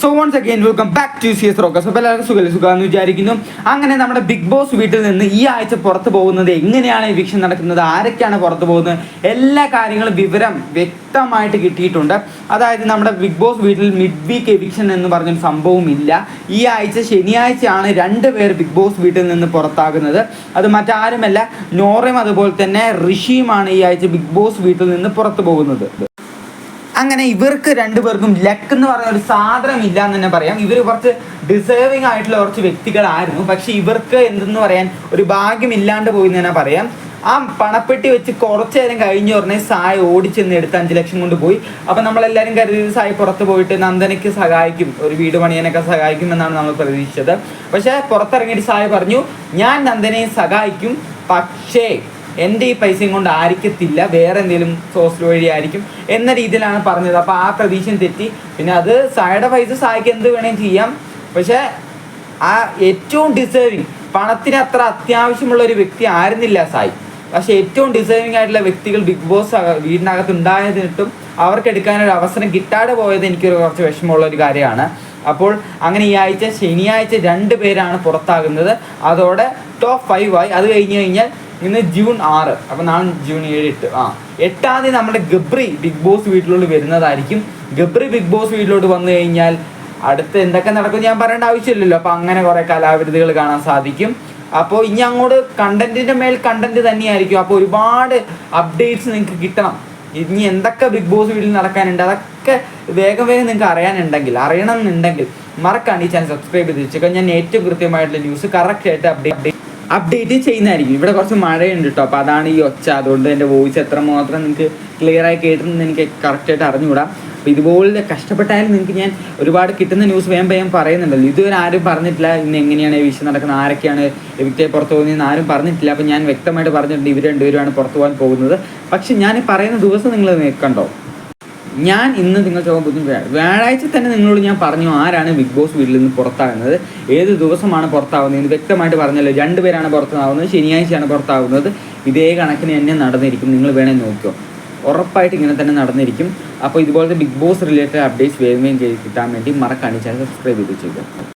So once again welcome back to C S rockers അപ്പോൾ എല്ലാവർക്കും സുഖം സുഖമെന്ന് വിചാരിക്കുന്നു. അങ്ങനെ നമ്മുടെ ബിഗ് ബോസ് വീട്ടിൽ നിന്ന് ഈ ആഴ്ച പുറത്ത് പോകുന്നത് എങ്ങനെയാണ് എവിക്ഷൻ നടക്കുന്നത്? ആരൊക്കെയാണ് പുറത്ത് പോകുന്നത്? എല്ലാ കാര്യങ്ങളും വിവരം വ്യക്തമായിട്ട് കിട്ടിയിട്ടുണ്ട്. അതായത് നമ്മുടെ ബിഗ് ബോസ് വീട്ടിൽ മിഡ് വീക്ക് എവിക്ഷൻ എന്ന് പറഞ്ഞൊരു സംഭവം ഇല്ല ഈ ആഴ്ച ശനിയാഴ്ചയാണ് രണ്ട് പേർ ബിഗ് ബോസ് വീട്ടിൽ നിന്ന് പുറത്താകുന്നത്. അത് മറ്റാരുമല്ല നോറയും അതുപോലെ തന്നെ ഋഷിയുമാണ് ഈ ആഴ്ച ബിഗ് ബോസ് വീട്ടിൽ നിന്ന് പുറത്തു പോകുന്നത്. അങ്ങനെ ഇവർക്ക് രണ്ടുപേർക്കും ലക്ക് എന്ന് പറയുന്ന ഒരു സാധനം ഇല്ല എന്ന് തന്നെ പറയാം. ഇവർ കുറച്ച് ഡിസേർവിങ് ആയിട്ടുള്ള കുറച്ച് വ്യക്തികളായിരുന്നു. പക്ഷെ ഇവർക്ക് എന്തെന്ന് പറയാൻ ഒരു ഭാഗ്യമില്ലാണ്ട് പോയി എന്ന് തന്നെ പറയാം. ആ പണപ്പെട്ടി വെച്ച് കുറച്ച് നേരം കഴിഞ്ഞ ഉടനെ സായ ഓടിച്ചെന്ന് എടുത്ത് അഞ്ച് ലക്ഷം കൊണ്ട് പോയി. അപ്പം നമ്മളെല്ലാവരും കരുതി സായി പുറത്ത് പോയിട്ട് നന്ദനയ്ക്ക് സഹായിക്കും. ഒരു വീട് പണിയാനൊക്കെ സഹായിക്കും എന്നാണ് നമ്മൾ പ്രതീക്ഷിച്ചത്. പക്ഷെ പുറത്തിറങ്ങിയിട്ട് സായ പറഞ്ഞു ഞാൻ നന്ദനയെ സഹായിക്കും. പക്ഷേ എന്റെ ഈ പൈസയും കൊണ്ട് ആയിരിക്കത്തില്ല. വേറെ എന്തെങ്കിലും സോഴ്സ് വഴി ആയിരിക്കും എന്ന രീതിയിലാണ് പറഞ്ഞത്. അപ്പോൾ ആ പ്രതീക്ഷയും തെറ്റി. പിന്നെ അത് സായുടെ പൈസ സായിക്ക് എന്ത് വേണമെങ്കിലും ചെയ്യാം. പക്ഷേ ആ ഏറ്റവും ഡിസേർവിങ് പണത്തിന് അത്ര അത്യാവശ്യമുള്ള ഒരു വ്യക്തി ആയിരുന്നില്ല സായി. പക്ഷെ ഏറ്റവും ഡിസേർവിങ് ആയിട്ടുള്ള വ്യക്തികൾ ബിഗ് ബോസ് വീടിനകത്ത് ഉണ്ടായതിനിട്ടും അവർക്ക് എടുക്കാനൊരു അവസരം കിട്ടാതെ പോയത് എനിക്കൊരു കുറച്ച് വിഷമമുള്ള ഒരു കാര്യമാണ്. അപ്പോൾ അങ്ങനെ ഈ ആഴ്ച ശനിയാഴ്ച രണ്ട് പേരാണ് പുറത്താകുന്നത്. അതോടെ ടോപ്പ് ഫൈവ് ആയി. അത് കഴിഞ്ഞ് കഴിഞ്ഞാൽ ഇന്ന് ജൂൺ ആറ്. അപ്പം നാളെ ജൂൺ ഏഴ് എട്ട് ആ. എട്ടാം തീയതി നമ്മുടെ ഗബ്രി ബിഗ് ബോസ് വീട്ടിലോട്ട് വരുന്നതായിരിക്കും. ഗബ്രി ബിഗ് ബോസ് വീട്ടിലോട്ട് വന്നു കഴിഞ്ഞാൽ അടുത്ത് എന്തൊക്കെ നടക്കും ഞാൻ പറയേണ്ട ആവശ്യമില്ലല്ലോ. അപ്പം അങ്ങനെ കുറേ കലാവിരുതികൾ കാണാൻ സാധിക്കും. അപ്പോൾ ഇനി അങ്ങോട്ട് കണ്ടന്റിന്റെ മേൽ കണ്ടന്റ് തന്നെയായിരിക്കും. അപ്പോൾ ഒരുപാട് അപ്ഡേറ്റ്സ് നിങ്ങൾക്ക് കിട്ടണം. ഇനി എന്തൊക്കെ ബിഗ് ബോസ് വീട്ടിൽ നടക്കാനുണ്ട്? അതൊക്കെ വേഗം വേഗം നിങ്ങൾക്ക് അറിയാനുണ്ടെങ്കിൽ അറിയണം എന്നുണ്ടെങ്കിൽ മറക്കാണ്ട് ഈ ചാനൽ സബ്സ്ക്രൈബ് ചെയ്ത് വെച്ചേക്കാം. ഞാൻ ഏറ്റവും കൃത്യമായിട്ടുള്ള ന്യൂസ് കറക്റ്റ് ആയിട്ട് അപ്ഡേറ്റ് അപ്ഡേറ്റ് ചെയ്യുന്നതായിരിക്കും. ഇവിടെ കുറച്ച് മഴയുണ്ട് കേട്ടോ അപ്പോൾ അതാണ് ഈ ഒച്ച. അതുകൊണ്ട് എന്റെ വോയിസ് എത്ര എത്രമാത്രം നിങ്ങൾക്ക് ക്ലിയർ ആയി കേട്ടിരുന്നെന്ന് എനിക്ക് കറക്റ്റായിട്ട് അറിഞ്ഞുകൂടാ. അപ്പോൾ ഇതുപോലെ കഷ്ടപ്പെട്ടാലും നിങ്ങൾക്ക് ഞാൻ ഒരുപാട് കിട്ടുന്ന ന്യൂസ് വേഗം വേഗം പറയുന്നുണ്ടല്ലോ. ഇതുവരെ ആരും പറഞ്ഞിട്ടില്ല ഇന്ന് എങ്ങനെയാണ് ഈ വിഷയം നടക്കുന്നത് ആരൊക്കെയാണ് വ്യക്തിയെ പുറത്തു പോകുന്നതെന്ന് ആരും പറഞ്ഞിട്ടില്ല. അപ്പോൾ ഞാൻ വ്യക്തമായിട്ട് പറഞ്ഞിട്ടുണ്ട് ഇവർ രണ്ടുപേരുമാണ് പുറത്തു പോകാൻ പോകുന്നത്. പക്ഷെ ഞാൻ പറയുന്ന ദിവസം നിങ്ങൾ കണ്ടോ? ഞാൻ ഇന്ന് നിങ്ങൾ ചോദിക്കും വ്യാഴാഴ്ച തന്നെ നിങ്ങളോട് ഞാൻ പറഞ്ഞു ആരാണ് ബിഗ് ബോസ് വീട്ടിൽ നിന്ന് പുറത്താകുന്നത്? ഏത് ദിവസമാണ് പുറത്താവുന്നത് വ്യക്തമായിട്ട് പറഞ്ഞല്ലോ രണ്ടുപേരാണ് പുറത്താവുന്നത് ശനിയാഴ്ചയാണ് പുറത്താവുന്നത് ഇതേ കണക്കിന് തന്നെ നടന്നിരിക്കും. നിങ്ങൾ വേണേൽ നോക്കിയോ ഉറപ്പായിട്ട് ഇങ്ങനെ തന്നെ നടന്നിരിക്കും. അപ്പോൾ ഇതുപോലത്തെ ബിഗ് ബോസ് റിലേറ്റഡ് അപ്ഡേറ്റ്സ് വേഗം കിട്ടാൻ വേണ്ടി മറക്കാണിച്ചാൽ സബ്സ്ക്രൈബ് ചെയ്ത് ചെയ്യുക